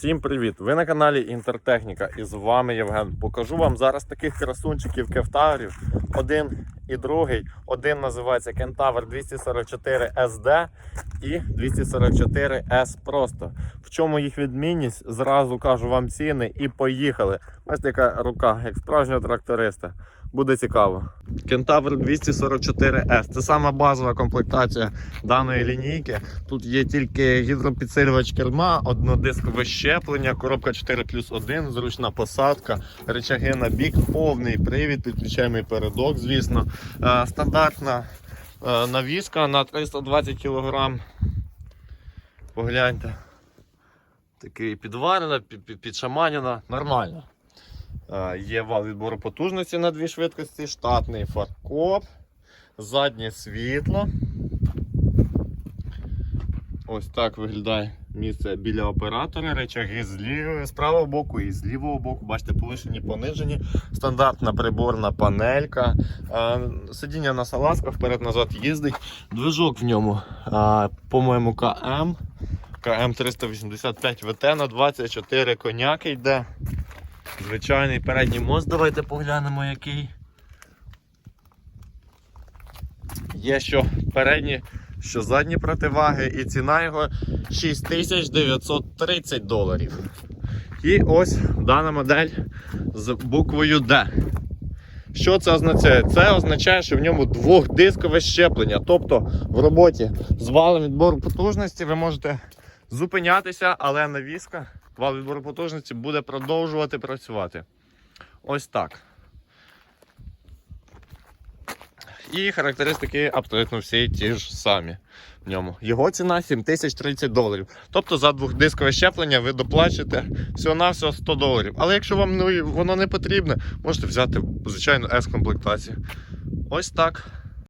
Всім привіт! Ви на каналі Інтертехніка і з вами Євген. Покажу вам зараз таких красунчиків кевтаврів. Один і другий. Один називається Кентавр 244 SD і 244 S просто. В чому їх відмінність? Зразу кажу вам ціни і поїхали. Бачите, яка рука, як справжнього тракториста. Буде цікаво. Кентавр 244S. Це сама базова комплектація даної лінійки. Тут є тільки гідропідсилювач керма, однодискове щеплення, коробка 4 плюс 1, зручна посадка, речаги на бік, повний привід, підключаємий передок, звісно. Е, Стандартна е, навіска на 320 кг. Погляньте. Такий підварена, під- під- підшаманена, нормально. Е, Є вал відбору потужності на дві швидкості, штатний фаркоп, заднє світло. Ось так виглядає місце біля оператора. Речаги з, лівого, з правого боку і з лівого боку. Бачите, повишені, понижені. Стандартна приборна панелька. Сидіння на салазках вперед-назад їздить. Движок в ньому, по-моєму, КМ. КМ 385 ВТ на 24 коняки йде. Звичайний передній мост, давайте поглянемо який. Є що передні, що задні противаги, і ціна його 6930 доларів. І ось дана модель з буквою D. Що це означає? Це означає, що в ньому двохдискове щеплення. Тобто в роботі з валом відбору потужності ви можете зупинятися, але навіска, вал відбору потужності буде продовжувати працювати. Ось так. І характеристики абсолютно всі ті ж самі в ньому. Його ціна 7030 доларів. Тобто за двохдискове щеплення ви доплачете всього-навсього 100 доларів. Але якщо вам ну, воно не потрібне, можете взяти звичайну S-комплектацію. Ось так.